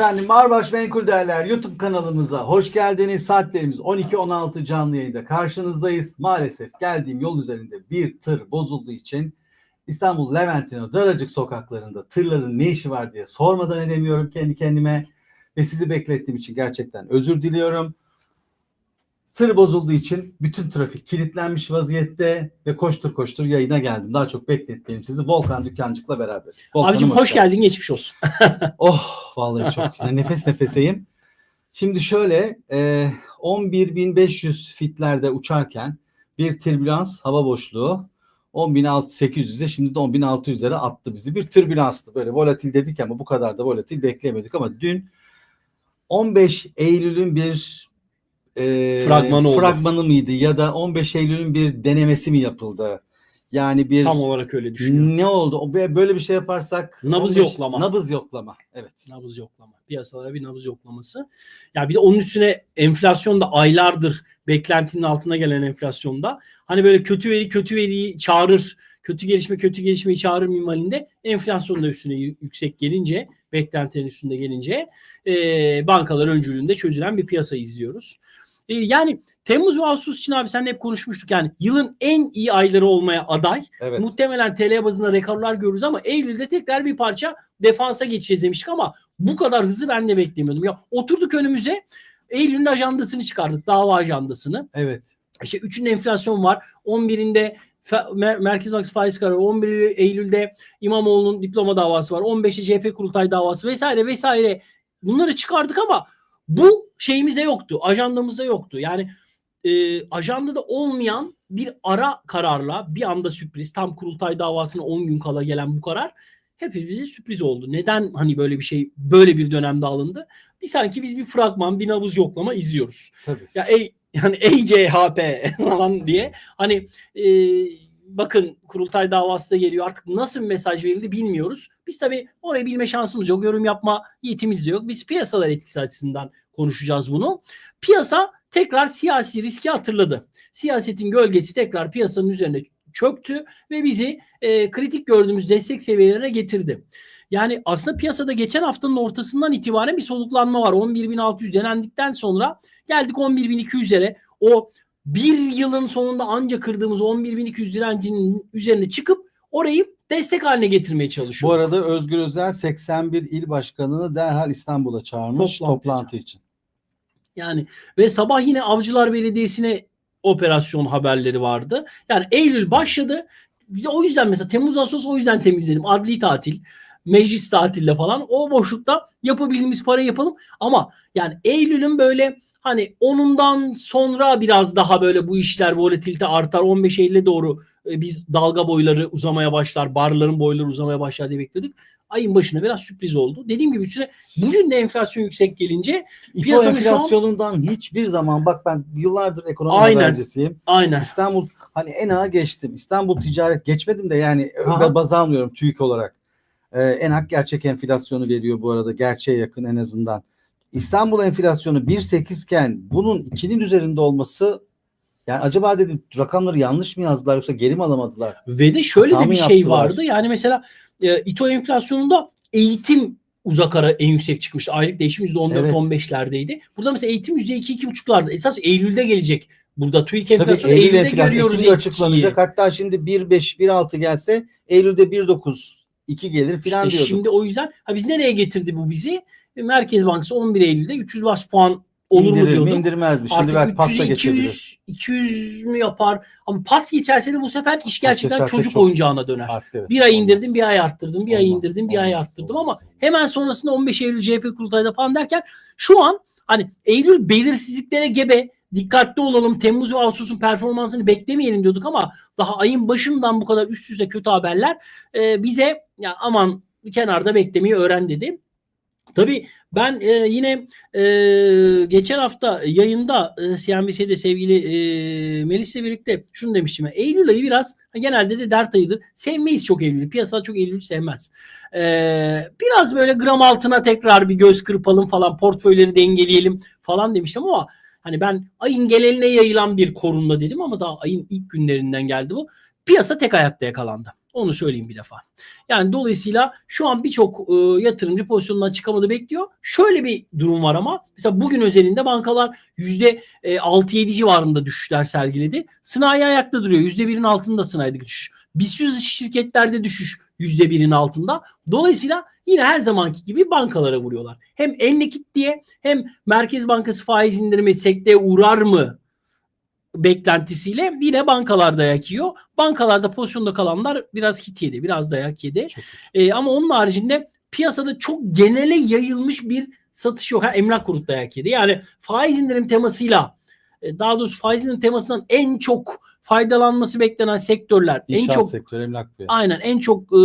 Efendim Marbaş Menkul Değerler YouTube kanalımıza hoş geldiniz. Saatlerimiz 12-16 canlı yayında karşınızdayız. Maalesef geldiğim yol üzerinde bir tır bozulduğu için İstanbul Levent'in o daracık sokaklarında tırların ne işi var diye sormadan edemiyorum kendi kendime. Ve sizi beklettiğim için gerçekten özür diliyorum. Tır bozulduğu için bütün trafik kilitlenmiş vaziyette ve koştur koştur yayına geldim. Daha çok bekletmeyeyim sizi. Volkan Dükkancık'la beraber. Volkan'ım Abicim hoş geldin geçmiş olsun. Oh vallahi çok güzel. Nefes nefeseyim. Şimdi şöyle e, 11.500 fitlerde uçarken bir türbülans hava boşluğu 10.800'e şimdi de 10.600'lere attı bizi. Bir türbülanstı böyle volatil dedik ama bu kadar da volatil beklemedik ama dün 15 Eylül'ün bir e, Fragmanı oldu. fragmanı mıydı ya da 15 Eylül'ün bir denemesi mi yapıldı? Yani bir Tam olarak öyle düşünüyorum. ne oldu? O böyle bir şey yaparsak Nabız 15 yoklama. Nabız yoklama. Evet. Nabız yoklama. Piyasalara bir nabız yoklaması. Ya bir de onun üstüne enflasyon da aylardır beklentinin altına gelen enflasyonda hani böyle kötü veri kötü veriyi çağırır. Kötü gelişme kötü gelişmeyi çağırır minvalinde enflasyon da üstüne yüksek gelince beklentilerin üstünde gelince e, bankalar öncülüğünde çözülen bir piyasa izliyoruz. E, yani Temmuz ve Ağustos için abi sen hep konuşmuştuk yani yılın en iyi ayları olmaya aday. Evet. Muhtemelen TL bazında rekorlar görürüz ama Eylül'de tekrar bir parça defansa geçeceğiz demiştik ama bu kadar hızı ben de beklemiyordum. Ya oturduk önümüze Eylül'ün ajandasını çıkardık. Dava ajandasını. Evet. İşte 3'ünde enflasyon var. 11'inde Fe- Mer- Merkez Bankası faiz kararı. 11 Eylül'de İmamoğlu'nun diploma davası var. 15'te CHP kurultay davası vesaire vesaire. Bunları çıkardık ama bu şeyimizde yoktu. Ajandamızda yoktu. Yani e, ajandada olmayan bir ara kararla bir anda sürpriz tam kurultay davasına 10 gün kala gelen bu karar hepimize sürpriz oldu. Neden hani böyle bir şey böyle bir dönemde alındı? Bir sanki biz bir fragman, bir nabız yoklama izliyoruz. Tabii. Ya ey yani ey CHP falan diye hani e, bakın kurultay davası da geliyor artık nasıl mesaj verildi bilmiyoruz. Biz tabii orayı bilme şansımız yok. Yorum yapma yetimiz de yok. Biz piyasalar etkisi açısından konuşacağız bunu. Piyasa tekrar siyasi riski hatırladı. Siyasetin gölgesi tekrar piyasanın üzerine çöktü ve bizi e, kritik gördüğümüz destek seviyelerine getirdi. Yani aslında piyasada geçen haftanın ortasından itibaren bir soluklanma var. 11.600 denendikten sonra geldik 11.200'lere. O bir yılın sonunda anca kırdığımız 11.200 direncinin üzerine çıkıp orayı destek haline getirmeye çalışıyor. Bu arada Özgür Özel 81 il başkanını derhal İstanbul'a çağırmış Toplantı toplantı, için. Yani ve sabah yine Avcılar Belediyesi'ne operasyon haberleri vardı. Yani Eylül başladı. Bize o yüzden mesela Temmuz Ağustos o yüzden temizledim. Adli tatil, meclis tatille falan o boşlukta yapabildiğimiz parayı yapalım. Ama yani Eylül'ün böyle hani onundan sonra biraz daha böyle bu işler volatilite artar. 15 Eylül'e doğru e, biz dalga boyları uzamaya başlar, barların boyları uzamaya başlar diye bekliyorduk. Ayın başına biraz sürpriz oldu. Dediğim gibi üstüne bugün de enflasyon yüksek gelince Piyasanın şu an- enflasyonundan hiçbir zaman bak ben yıllardır ekonomi Aynen. habercisiyim. aynen İstanbul hani en ağa geçtim. İstanbul ticaret geçmedim de yani Aha. baz almıyorum TÜİK olarak. Ee, ENAK gerçek enflasyonu veriyor bu arada. Gerçeğe yakın en azından. İstanbul enflasyonu 1.8 iken bunun 2'nin üzerinde olması yani acaba dedim rakamları yanlış mı yazdılar yoksa geri mi alamadılar? Ve de şöyle Hata de bir şey yaptılar? vardı. Yani mesela e, İTO enflasyonunda eğitim uzak ara en yüksek çıkmıştı. Aylık değişim %14-15'lerdeydi. Burada mesela eğitim %2-2,5'larda. Esas Eylül'de gelecek. Burada TÜİK enflasyonu Eylül Eylül'de enflasyonu görüyoruz. Etkiyi. açıklanacak. Hatta şimdi 1.5 1.6 gelse Eylül'de 1.9 2 gelir filan İşte diyorduk. şimdi o yüzden ha biz nereye getirdi bu bizi? E, Merkez Bankası 11 Eylül'de 300 bas puan olur mu İndirir mi diyorduk. indirmez mi? Şimdi Artık belki pasta 300'e geçebilir. 200, 200 mü yapar? Ama pas geçerse de bu sefer iş gerçekten geçerse çocuk çok- oyuncağına döner. Artık evet. Bir ay Olmaz. indirdim, bir ay arttırdım, bir ay Olmaz, indirdim, bir ay arttırdım olmaz, ama olmaz. hemen sonrasında 15 Eylül CHP kurultayda falan derken şu an hani Eylül belirsizliklere gebe dikkatli olalım Temmuz ve Ağustos'un performansını beklemeyelim diyorduk ama daha ayın başından bu kadar üst üste kötü haberler e, bize ya aman kenarda beklemeyi öğren dedi. Tabii ben e, yine e, geçen hafta yayında e, CNBC'de sevgili e, Melis'le birlikte şunu demiştim. ya, Eylül ayı biraz genelde de dert ayıdır. Sevmeyiz çok Eylül'ü. Piyasa çok Eylül'ü sevmez. E, biraz böyle gram altına tekrar bir göz kırpalım falan portföyleri dengeleyelim falan demiştim ama hani ben ayın geneline yayılan bir korunma dedim ama daha ayın ilk günlerinden geldi bu. Piyasa tek ayakta yakalandı. Onu söyleyeyim bir defa. Yani dolayısıyla şu an birçok e, yatırımcı pozisyonundan çıkamadı bekliyor. Şöyle bir durum var ama mesela bugün özelinde bankalar yüzde e, 6-7 civarında düşüşler sergiledi. Sanayi ayakta duruyor. Yüzde birin altında sanayi düşüş. BIST şirketlerde düşüş yüzde birin altında. Dolayısıyla yine her zamanki gibi bankalara vuruyorlar. Hem en nakit diye hem Merkez Bankası faiz indirimi sekteye uğrar mı beklentisiyle yine bankalar dayak yiyor. Bankalarda pozisyonda kalanlar biraz hit yedi, biraz dayak yedi. Ee, ama onun haricinde piyasada çok genele yayılmış bir satış yok. Ha, emlak konut dayak yedi. Yani faiz indirim temasıyla e, daha doğrusu faiz indirim temasından en çok faydalanması beklenen sektörler, en İnşaat çok sektörü, emlak piyasası. Aynen en çok e,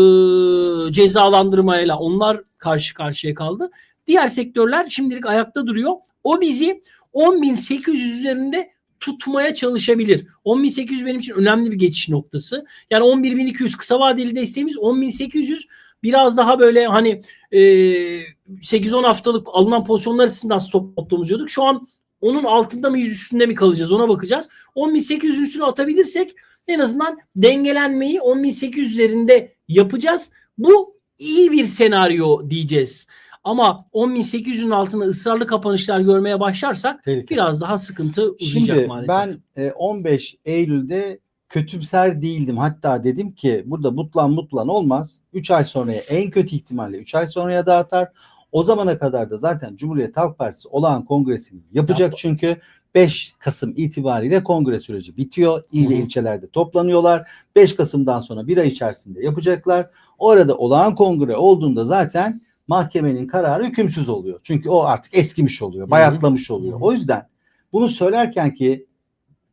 cezalandırmayla onlar karşı karşıya kaldı. Diğer sektörler şimdilik ayakta duruyor. O bizi 10.800 üzerinde tutmaya çalışabilir. 10.800 benim için önemli bir geçiş noktası. Yani 11.200 kısa vadeli desteğimiz 10.800 biraz daha böyle hani e, 8-10 haftalık alınan pozisyonlar açısından stop noktamız diyorduk. Şu an onun altında mı yüz üstünde mi kalacağız ona bakacağız. 10.800'ün üstüne atabilirsek en azından dengelenmeyi 10.800 üzerinde yapacağız. Bu iyi bir senaryo diyeceğiz. Ama 10.800'ün altında ısrarlı kapanışlar görmeye başlarsak Tehlikeli. biraz daha sıkıntı uzayacak Şimdi maalesef. ben e, 15 Eylül'de kötümser değildim. Hatta dedim ki burada mutlan mutlan olmaz. 3 ay sonraya en kötü ihtimalle 3 ay sonraya dağıtar. O zamana kadar da zaten Cumhuriyet Halk Partisi olağan kongresini yapacak Yap- çünkü 5 Kasım itibariyle kongre süreci bitiyor. İl ve ilçelerde toplanıyorlar. 5 Kasım'dan sonra bir ay içerisinde yapacaklar. Orada olağan kongre olduğunda zaten mahkemenin kararı hükümsüz oluyor. Çünkü o artık eskimiş oluyor, bayatlamış oluyor. O yüzden bunu söylerken ki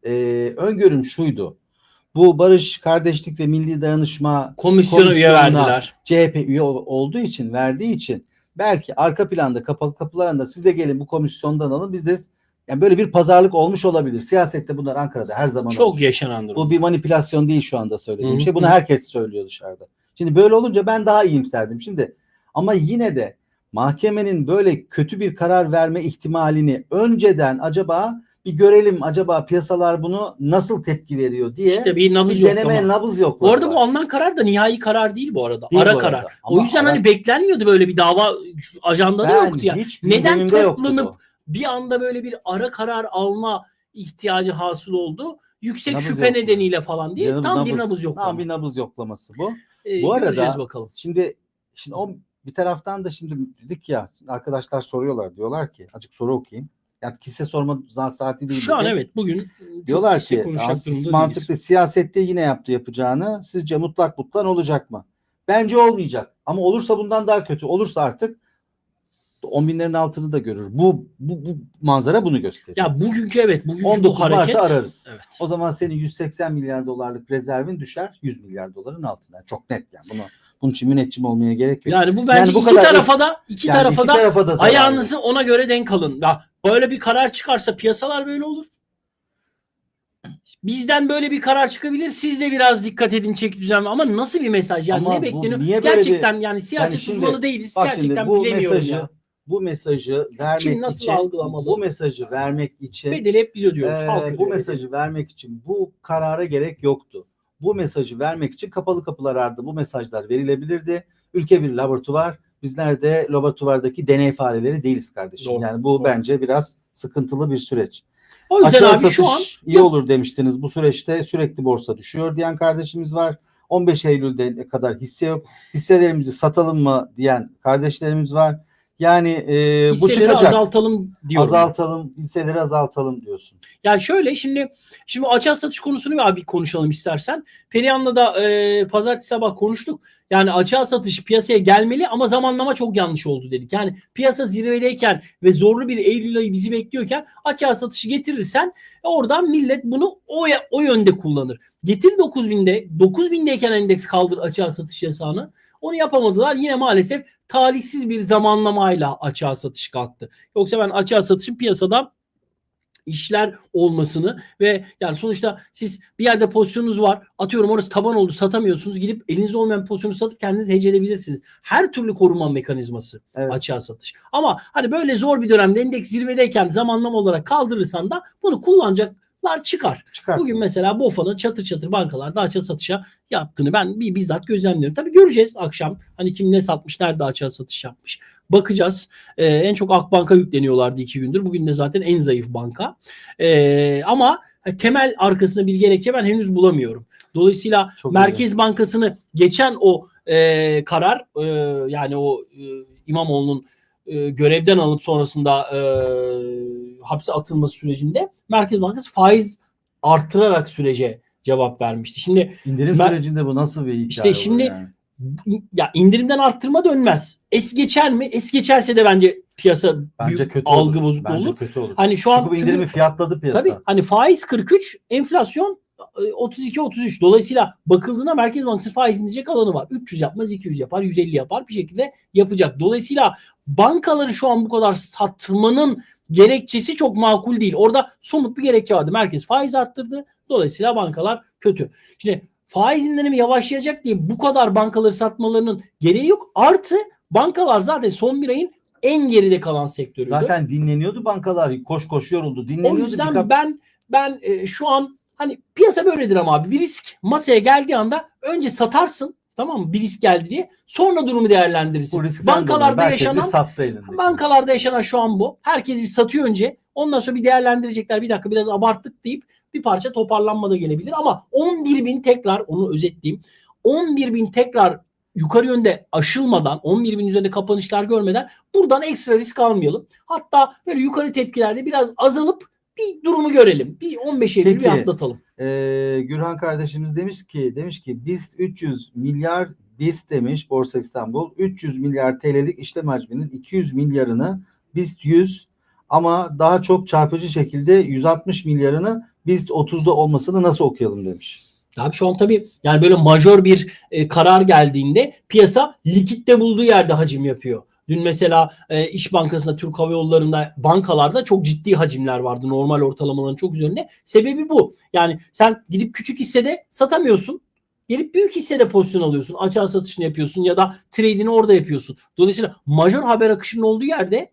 e, öngörüm şuydu. Bu Barış, Kardeşlik ve Milli Dayanışma Komisyona üye verdiler. CHP üye ol- olduğu için, verdiği için belki arka planda kapalı kapılarında siz de gelin bu komisyondan alın biz de yani böyle bir pazarlık olmuş olabilir. Siyasette bunlar Ankara'da her zaman Çok olur. yaşanan durum. Bu bir manipülasyon değil şu anda söylediğim Hı hı. şey. Bunu herkes söylüyor dışarıda. Şimdi böyle olunca ben daha iyimserdim. Şimdi ama yine de mahkemenin böyle kötü bir karar verme ihtimalini önceden acaba bir görelim acaba piyasalar bunu nasıl tepki veriyor diye İşte bir nabız bir yok deneme ama. nabız yok. Bu arada bu alınan karar da nihai karar değil bu arada. Değil ara bu arada. karar. Ama o yüzden ara- hani beklenmiyordu böyle bir dava ajandada ben yoktu ya. Neden toplanıp bir anda böyle bir ara karar alma ihtiyacı hasıl oldu? Yüksek Nabız şüphe yok. nedeniyle falan. Nabız- Tam bir nabız- nabız yok. Tam bir nabız yoklaması bu. Ee, Bu arada- bakalım. Şimdi şimdi o bir taraftan da şimdi dedik ya arkadaşlar soruyorlar diyorlar ki açık soru okuyayım. Yani kişisel sorma saati değil. Şu an evet bugün Diyorlar ki konuşacak "Aslında durumda mantıklı değiliz. siyasette yine yaptı yapacağını sizce mutlak mutlan olacak mı? Bence olmayacak. Ama olursa bundan daha kötü. Olursa artık 10 binlerin altını da görür. Bu, bu, bu manzara bunu gösteriyor. Ya bugünkü evet bugünkü 19 bu hareket. Mart'ı ararız. Evet. O zaman senin 180 milyar dolarlık rezervin düşer 100 milyar doların altına. Çok net yani. Bunu, bunun için müneccim olmaya gerek yok. Yani bu bence Yani bu iki kadar- tarafa da iki Yani tarafa iki da tarafa da ayağınızı ona göre denk alın. Ya böyle bir karar çıkarsa piyasalar böyle olur. Bizden böyle bir karar çıkabilir. Siz de biraz dikkat edin çeki düzen. Ama nasıl bir mesaj? Yani Ama ne bekleniyor? Gerçekten yani siyaset Yani şimdi- uzmanı değiliz. Bak Gerçekten şimdi bu bilemiyorum mesajı ya. bu mesajı vermek Kim nasıl için algılamalı? bu mesajı vermek için Bedeli hep biz ödüyoruz. Halk bu ödüyor mesajı vermek için bu karara gerek yoktu. Bu mesajı vermek için kapalı kapılar ardında bu mesajlar verilebilirdi. Ülke bir laboratuvar. Bizler de laboratuvardaki deney fareleri değiliz kardeşim. Doğru, Yani bu doğru. bence biraz sıkıntılı bir süreç. O yüzden Açığa abi şu an iyi olur demiştiniz. Bu süreçte sürekli borsa düşüyor diyen kardeşimiz var. 15 Eylül'de kadar hisse yok. Hisselerimizi satalım mı diyen kardeşlerimiz var. Yani e, bu çıkacak. azaltalım diyorum. azaltalım, hisseleri azaltalım diyorsun. Yani şöyle şimdi şimdi açığa satış konusunu bir abi konuşalım istersen. Perihan'la da e, pazartesi sabah konuştuk. Yani açığa satış piyasaya gelmeli ama zamanlama çok yanlış oldu dedik. Yani piyasa zirvedeyken ve zorlu bir Eylül ayı bizi bekliyorken açığa satışı getirirsen e, oradan millet bunu o, o yönde kullanır. Getir 9000'de 9000'deyken endeks kaldır açığa satış yasağını. Onu yapamadılar. Yine maalesef talihsiz bir zamanlamayla açığa satış kalktı. Yoksa ben açığa satışın piyasada işler olmasını ve yani sonuçta siz bir yerde pozisyonunuz var. Atıyorum orası taban oldu satamıyorsunuz. Gidip elinizde olmayan pozisyonu satıp kendiniz hece edebilirsiniz. Her türlü koruma mekanizması Evet. açığa satış. Ama hani böyle zor bir dönemde endeks zirvedeyken zamanlama olarak kaldırırsan da bunu kullanacak bankalar çıkar. Çıkart. Bugün mesela BOFA'nın çatır çatır bankalarda açığa satışa yaptığını ben bir bizzat gözlemliyorum. Tabii göreceğiz akşam. Hani kim ne satmış, nerede açığa satış yapmış. Bakacağız. Ee, en çok Akbank'a yükleniyorlardı iki gündür. Bugün de zaten en zayıf banka. Ee, ama temel arkasında bir gerekçe ben henüz bulamıyorum. Dolayısıyla Çok Merkez Bankası'nı geçen o e, karar e, yani o e, İmamoğlu'nun e, görevden alıp sonrasında e, hapse atılması sürecinde Merkez Bankası faiz artırarak sürece cevap vermişti. Şimdi İndirim Ben- sürecinde bu nasıl bir hikaye İşte şimdi- yani? ya indirimden arttırma dönmez. Es geçer mi? Es geçerse de bence piyasa Bence büyük kötü algı olur. bozukluğu Bence olur. kötü olur. Hani şu an çünkü bu indirimi çünkü- fiyatladı piyasa. Tabii hani faiz 43, enflasyon 32-33. Dolayısıyla bakıldığında Merkez Bankası faiz indirecek alanı var. 300 yapmaz, 200 yapar, 150 yapar bir şekilde yapacak. Dolayısıyla bankaları şu an bu kadar satmanın gerekçesi çok makul değil. Orada somut bir gerekçe vardı. Merkez faiz arttırdı. Dolayısıyla bankalar kötü. Şimdi faiz indirimi yavaşlayacak diye bu kadar bankaları satmalarının gereği yok. Artı bankalar zaten son bir ayın en geride kalan sektörüydü. Zaten dinleniyordu bankalar. Koş koş yoruldu. O Dinleniyordu. yüzden birkaç- ben ben e, şu an hani piyasa böyledir ama abi. Bir risk masaya geldiği anda önce satarsın tamam mı? Bir risk geldi diye. Sonra durumu değerlendirirsin. Bankalarda yaşanan bankalarda yaşanan şu an bu. Herkes bir satıyor önce. Ondan sonra bir değerlendirecekler. Bir dakika biraz abarttık deyip bir parça toparlanma da gelebilir. Ama 11 bin tekrar onu özetleyeyim. 11 bin tekrar yukarı yönde aşılmadan 11 bin üzerinde kapanışlar görmeden buradan ekstra risk almayalım. Hatta böyle yukarı tepkilerde biraz azalıp bir durumu görelim. Bir 15 Eylül'ü bir Peki. atlatalım. Ee, Gürhan kardeşimiz demiş ki demiş ki BIST 300 milyar BIST demiş Borsa İstanbul 300 milyar TL'lik işlem hacminin 200 milyarını BIST 100 ama daha çok çarpıcı şekilde 160 milyarını BIST 30'da olmasını nasıl okuyalım demiş. Abi şu an tabii yani böyle majör bir e, karar geldiğinde piyasa likitte bulduğu yerde hacim yapıyor. Dün mesela e, İş Bankası'nda, Türk Hava Yolları'nda, bankalarda çok ciddi hacimler vardı. Normal ortalamaların çok üzerinde. Sebebi bu. Yani sen gidip küçük hissede satamıyorsun. Gelip büyük hissede pozisyon alıyorsun. Açığa satışını yapıyorsun ya da trade'ini orada yapıyorsun. Dolayısıyla majör haber akışının olduğu yerde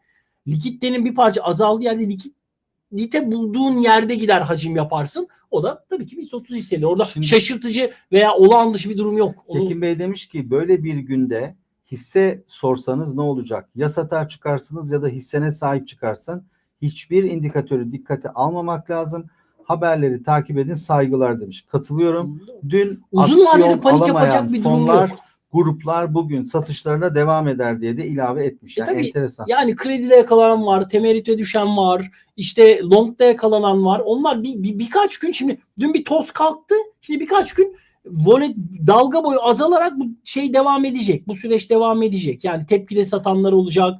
likiditenin bir parça azaldığı yerde likidite bulduğun yerde gider hacim yaparsın. O da tabii ki biz 30 hissedir. Orada Şimdi- şaşırtıcı veya olağan dışı bir durum yok. Onu- Tekin Bey demiş ki böyle bir günde hisse sorsanız ne olacak? Ya satar çıkarsınız ya da hissene sahip çıkarsın. Hiçbir indikatörü dikkate almamak lazım. Haberleri takip edin saygılar demiş. Katılıyorum. Dün Uzun vadeli panik yapacak bir durum yok. gruplar bugün satışlarına devam eder diye de ilave etmiş. E Yani tabii, enteresan. Yani kredide yakalanan var, temerrüte düşen var, işte longda yakalanan var. Onlar bir, bir birkaç gün şimdi dün bir toz kalktı. Şimdi birkaç gün volet dalga boyu azalarak bu şey devam edecek. Bu süreç devam edecek. Yani tepkide satanlar olacak.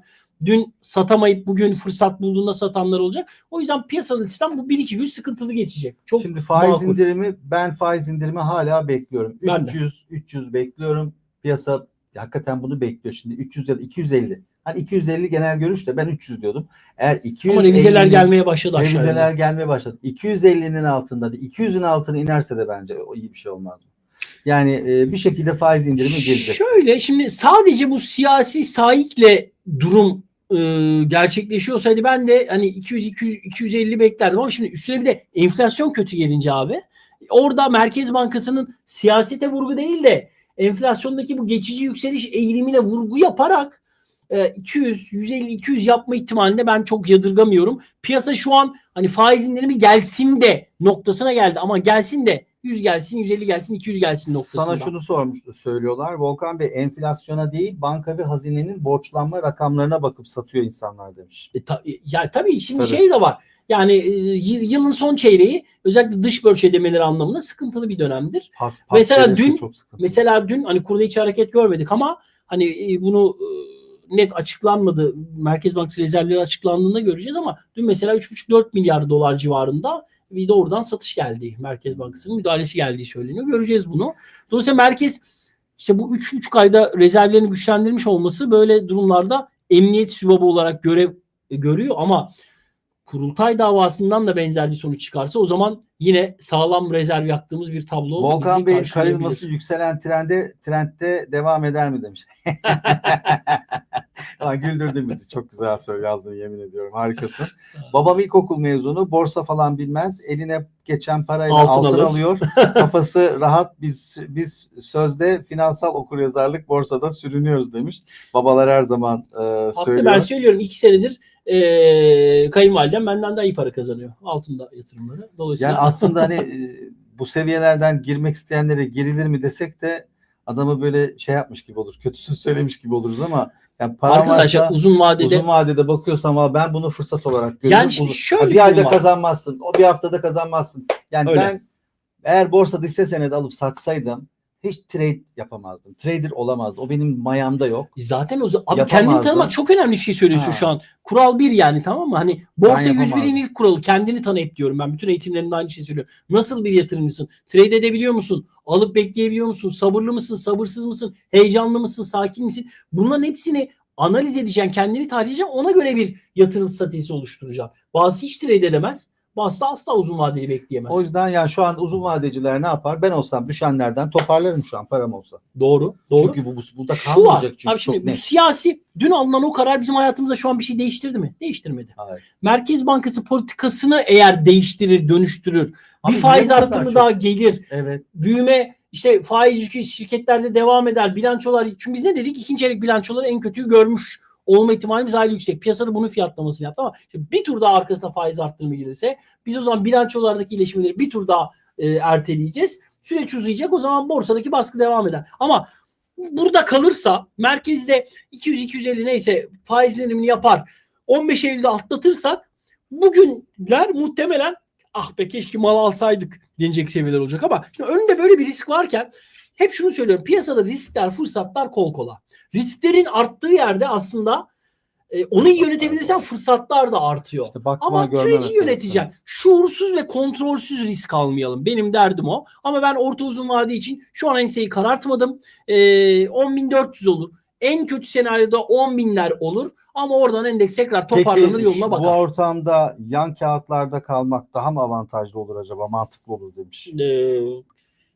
Dün satamayıp bugün fırsat bulduğunda satanlar olacak. O yüzden piyasanın sistem bu 1-2 gün sıkıntılı geçecek. Çok Şimdi faiz makul. indirimi ben faiz indirimi hala bekliyorum. Ben de. 300 300 bekliyorum. Piyasa hakikaten bunu bekliyor. Şimdi 300 ya da 250. Hani 250 genel görüş de ben 300 diyordum. Eğer 250 ama revizeler gelmeye başladı aşağıya. revizeler gelmeye başladı. 250'nin altında da 200'ün altına inerse de bence o iyi bir şey olmaz mı? Yani e, bir şekilde faiz indirimi gelecek. Şöyle şimdi sadece bu siyasi sahikle durum e, gerçekleşiyorsaydı ben de hani 200 200 250 beklerdim ama şimdi üstüne bir de enflasyon kötü gelince abi orada Merkez Bankası'nın siyasete vurgu değil de enflasyondaki bu geçici yükseliş eğilimine vurgu yaparak 200 150 200 yapma ihtimalinde ben çok yadırgamıyorum. Piyasa şu an hani faiz indirimi gelsin de noktasına geldi ama gelsin de 100 gelsin, 150 gelsin, 200 gelsin noktasında. Sana şunu sormuş söylüyorlar. Volkan Bey enflasyona değil banka ve hazinenin borçlanma rakamlarına bakıp satıyor insanlar demiş. E, ta- ya tabii şimdi Tabii. şey de var. Yani e, yılın son çeyreği özellikle dış borç ödemeleri anlamında sıkıntılı bir dönemdir. Pas, Mesela pas dün- çok. Mesela dün hani kurda hiç hareket görmedik ama hani e, bunu e, net açıklanmadı. Merkez Bankası rezervleri açıklandığında göreceğiz ama dün mesela 3,5-4 milyar dolar civarında bir de oradan satış geldi. Merkez Bankası'nın müdahalesi geldiği söyleniyor. Göreceğiz bunu. Dolayısıyla merkez işte bu 3,5 ayda rezervlerini güçlendirmiş olması böyle durumlarda emniyet sübabı olarak görev görüyor ama kurultay davasından da benzer bir sonuç çıkarsa o zaman yine sağlam rezerv yaktığımız bir tablo Volkan bizi Bey karşılayabilir. karizması yükselen trende trendde devam eder mi demiş. Güldürdün bizi. Çok güzel söyle yazdın yemin ediyorum. Harikasın. Babam ilkokul mezunu. Borsa falan bilmez. Eline geçen parayla Altın altın, alır. alıyor. Kafası rahat. Biz biz sözde finansal okuryazarlık borsada sürünüyoruz demiş. Babalar her zaman e, söylüyor. ben söylüyorum iki senedir e, kayınvalidem benden daha iyi para kazanıyor. Altında yatırımları. Dolayısıyla Yani aslında hani bu seviyelerden girmek isteyenlere girilir mi desek de adamı böyle şey yapmış gibi olur. Kötüsünü söylemiş gibi oluruz ama yani para arkadaşlar varsa uzun vadede uzun vadede bakıyorsam "Aa, ben bunu fırsat olarak görüyorum. Yani şimdi şöyle Ha, bir ayda var. kazanmazsın. O bir haftada kazanmazsın. Yani Öyle. ben eğer borsada hisse senedi alıp satsaydım hiç trade yapamazdım. Trader olamazdım. O benim mayamda yok. Zaten o zaman abi kendini tanımak çok önemli bir şey söylüyorsun Ha. şu an. Kural bir yani tamam mı? Hani borsa Ben yapamazdım. 101'in ilk kuralı kendini tanı hep diyorum ben. Bütün eğitimlerimde aynı şeyi söylüyorum. Nasıl bir yatırımcısın? Trade edebiliyor musun? Alıp bekleyebiliyor musun? Sabırlı mısın? Sabırsız mısın? Heyecanlı mısın? Sakin misin? Bunların hepsini analiz edeceksin, kendini tahlil edeceksin. Ona göre bir yatırım stratejisi oluşturacağım. Bazı hiç trade edemez. Da asla uzun vadeli bekleyemez. O yüzden yani şu an uzun vadeciler ne yapar? Ben olsam düşenlerden toparlarım şu an param olsa. Doğru. Doğru. Çünkü bu, bu burada Şu var. çünkü Abi şimdi bu siyasi dün alınan o karar bizim hayatımızda şu an bir şey değiştirdi mi? Değiştirmedi. Hayır. Merkez Bankası politikasını eğer değiştirir, dönüştürür, Abi bir faiz artımı çok? daha gelir, Evet. büyüme işte faiz yükü şirketlerde devam eder, bilançolar çünkü biz ne dedik? İkinci çeyrek bilançoları en kötüyü görmüş olma ihtimalimiz hayli yüksek. Piyasada bunun fiyatlamasını yaptı ama işte bir tur daha arkasına faiz arttırımı gelirse biz o zaman bilançolardaki iyileşmeleri bir tur daha e, erteleyeceğiz. Süreç uzayacak o zaman borsadaki baskı devam eder. Ama burada kalırsa merkezde 200-250 neyse faiz indirimini yapar. 15 Eylül'de atlatırsak bugünler muhtemelen ah be keşke mal alsaydık denecek seviyeler olacak ama şimdi önünde böyle bir risk varken hep şunu söylüyorum piyasada riskler fırsatlar kol kola. Risklerin arttığı yerde aslında e, onu iyi yönetebilirsen fırsatlar da artıyor. İşte Ama süreci yöneteceksin. Şuursuz ve kontrolsüz risk almayalım. Benim derdim o. Ama ben orta uzun vade için şu an enseyi karartmadım. Ee, 10.400 olur. En kötü senaryoda 10 binler olur. Ama oradan endeks tekrar toparlanır Peki yoluna bu bakar. ortamda yan kağıtlarda kalmak daha mı avantajlı olur acaba? Mantıklı olur demiş. Ee,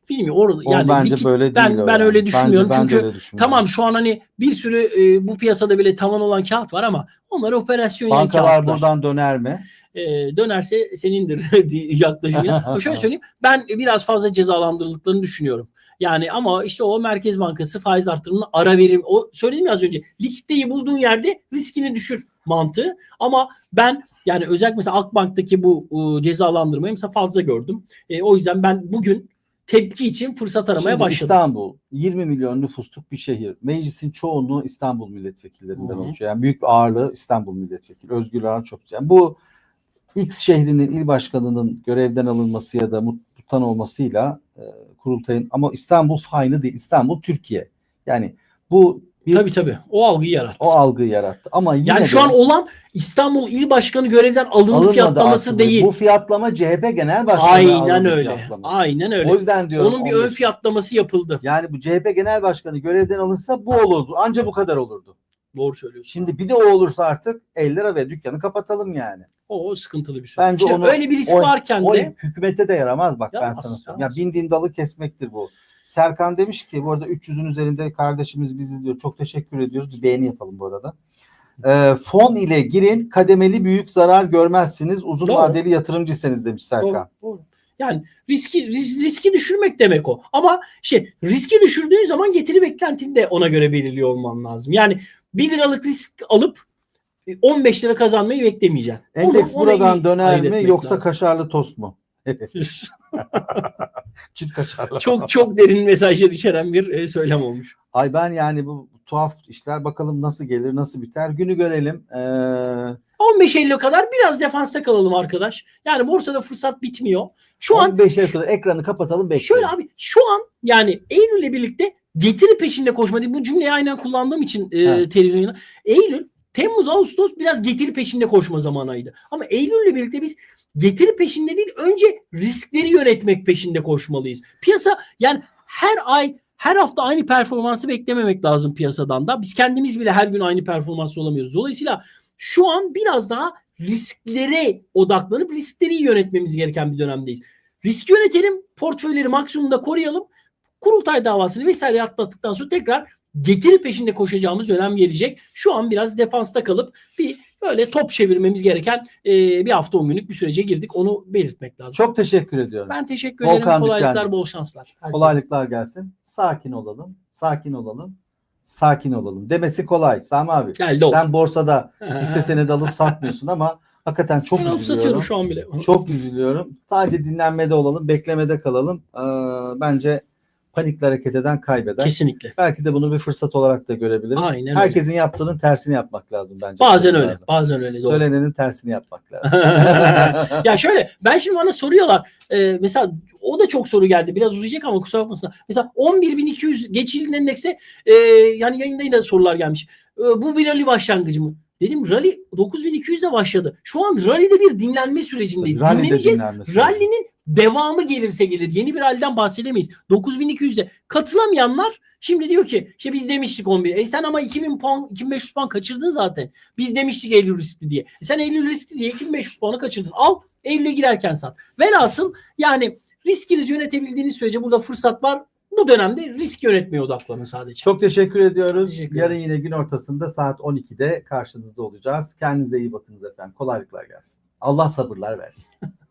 bilmiyorum. Orada, O yani bence likit- böyle değil. ben, o ben yani. öyle düşünmüyorum. Bence, Çünkü öyle düşünmüyorum. Tamam şu an hani bir sürü e, bu piyasada bile tavan olan kağıt var ama onlar operasyon Bankalar kağıtlar. buradan döner mi? e, dönerse senindir yaklaşımıyla. Şöyle söyleyeyim ben biraz fazla cezalandırıldıklarını düşünüyorum. Yani ama işte o Merkez Bankası faiz artırımına ara verim. O söyledim ya az önce. Likiditeyi bulduğun yerde riskini düşür mantığı. Ama ben yani özellikle mesela Akbank'taki bu e, cezalandırmayı mesela fazla gördüm. E, o yüzden ben bugün tepki için fırsat aramaya Şimdi başladım. İstanbul 20 milyon nüfusluk bir şehir. Meclisin çoğunluğu İstanbul milletvekillerinden Hı hı. oluşuyor. Yani büyük bir ağırlığı İstanbul milletvekili. Özgür Ağar çok. Yani bu X şehrinin il başkanının görevden alınması ya da mutluluktan olmasıyla e, kurultayın ama İstanbul faini değil. İstanbul Türkiye. Yani bu bir Tabii tabii. O algıyı yarattı. o algıyı yarattı. Ama yine yani şu de an olan İstanbul İl Başkanı görevden alındı alınmadı fiyatlaması aslında. değil. Bu fiyatlama CHP Genel Başkanı Aynen öyle. Aynen öyle. O yüzden diyorum. Onun bir 15. ön fiyatlaması yapıldı. Yani bu CHP Genel Başkanı görevden alınsa bu olurdu. Anca bu kadar olurdu. Doğru söylüyorsun. Şimdi bir de o olursa artık 50 lira ve dükkanı kapatalım yani. o, o sıkıntılı bir şey. Bence İşte onu- öyle bir risk o- varken O de hükümete de yaramaz bak ben Yaramaz, sana söyleyeyim. Ya yaramaz. bindiğin dalı kesmektir bu. Serkan demiş ki bu arada 300'ün üzerinde kardeşimiz bizi izliyor. Çok teşekkür ediyoruz. Bir beğeni yapalım bu arada. Ee, fon ile girin kademeli büyük zarar görmezsiniz. Uzun Doğru. vadeli yatırımcıysanız demiş Serkan. Doğru, doğru. Yani riski ris- riski düşürmek demek o. Ama şey riski düşürdüğün zaman getiri beklentini de ona göre belirliyor olman lazım. Yani 1 liralık risk alıp e, 15 lira kazanmayı beklemeyeceksin. Endeks Onu- buradan döner mi yoksa lazım. kaşarlı tost mu? Çift kaşarlı. çok çok derin mesajlar içeren bir e, söylem olmuş. Ay ben yani bu tuhaf işler bakalım nasıl gelir nasıl biter günü görelim. Ee, 15 Eylül'e kadar biraz defansta kalalım arkadaş. Yani borsada fırsat bitmiyor. Şu an 15'e kadar ekranı kapatalım bekleyelim. şöyle abi şu an yani Eylül'le birlikte getiri peşinde koşma değil. Bu cümleyi aynen kullandığım için e, televizyonda. Eylül, Temmuz, Ağustos biraz getiri peşinde koşma zamanıydı. Ama Eylül'le birlikte biz getiri peşinde değil önce riskleri yönetmek peşinde koşmalıyız. Piyasa yani her ay her hafta aynı performansı beklememek lazım piyasadan da. Biz kendimiz bile her gün aynı performansı olamıyoruz. Dolayısıyla şu an biraz daha risklere odaklanıp riskleri yönetmemiz gereken bir dönemdeyiz. Risk yönetelim, portföyleri maksimumda koruyalım. Kurultay davasını vesaire atlattıktan sonra tekrar getiri peşinde koşacağımız dönem gelecek. Şu an biraz defansta kalıp bir böyle top çevirmemiz gereken e, bir hafta 10 günlük bir sürece girdik. Onu belirtmek lazım. Çok teşekkür ediyorum. ben teşekkür ederim. Volkan Kolaylıklar, Dükkancı. bol şanslar. Herkese. Kolaylıklar gelsin. Sakin olalım. Sakin olalım. Sakin olalım. Demesi kolay. Sami abi. Geldi oldu. Sen borsada hisse senedi alıp satmıyorsun ama hakikaten çok ben üzülüyorum. şu an bile. Çok üzülüyorum. Sadece dinlenmede olalım, beklemede kalalım. Ee, bence panikle hareket eden kaybeder. Kesinlikle. Belki de bunu bir fırsat olarak da görebiliriz. Aynen öyle. Herkesin yaptığının tersini yapmak lazım bence. Bazen öyle. Konularda. Bazen öyle. Doğru. Söylenenin tersini yapmak lazım. ya şöyle ben şimdi bana soruyorlar. Ee, mesela o da çok soru geldi. Biraz uzayacak ama kusura bakmasın. Mesela 11.200 geçilin endekse e, yani yayında yine sorular gelmiş. E, bu bir rally başlangıcı mı? Dedim rally 9200'de başladı. Şu an rally'de bir dinlenme sürecindeyiz. Rally'de Dinleneceğiz. dinlenme süreci. Rally'nin devamı gelirse gelir. Yeni bir rally'den bahsedemeyiz. 9200'de katılamayanlar şimdi diyor ki işte biz demiştik 11. E sen ama 2000 puan 2500 puan kaçırdın zaten. Biz demiştik Eylül riskli diye. E sen Eylül riskli diye 2500 puanı kaçırdın. Al Eylül'e girerken sat. Velhasıl yani riskinizi yönetebildiğiniz sürece burada fırsat var. Bu dönemde risk yönetmeye odaklanın sadece. Çok teşekkür ediyoruz. Teşekkür. Yarın yine gün ortasında saat 12'de karşınızda olacağız. Kendinize iyi bakınız efendim. Kolaylıklar gelsin. Allah sabırlar versin.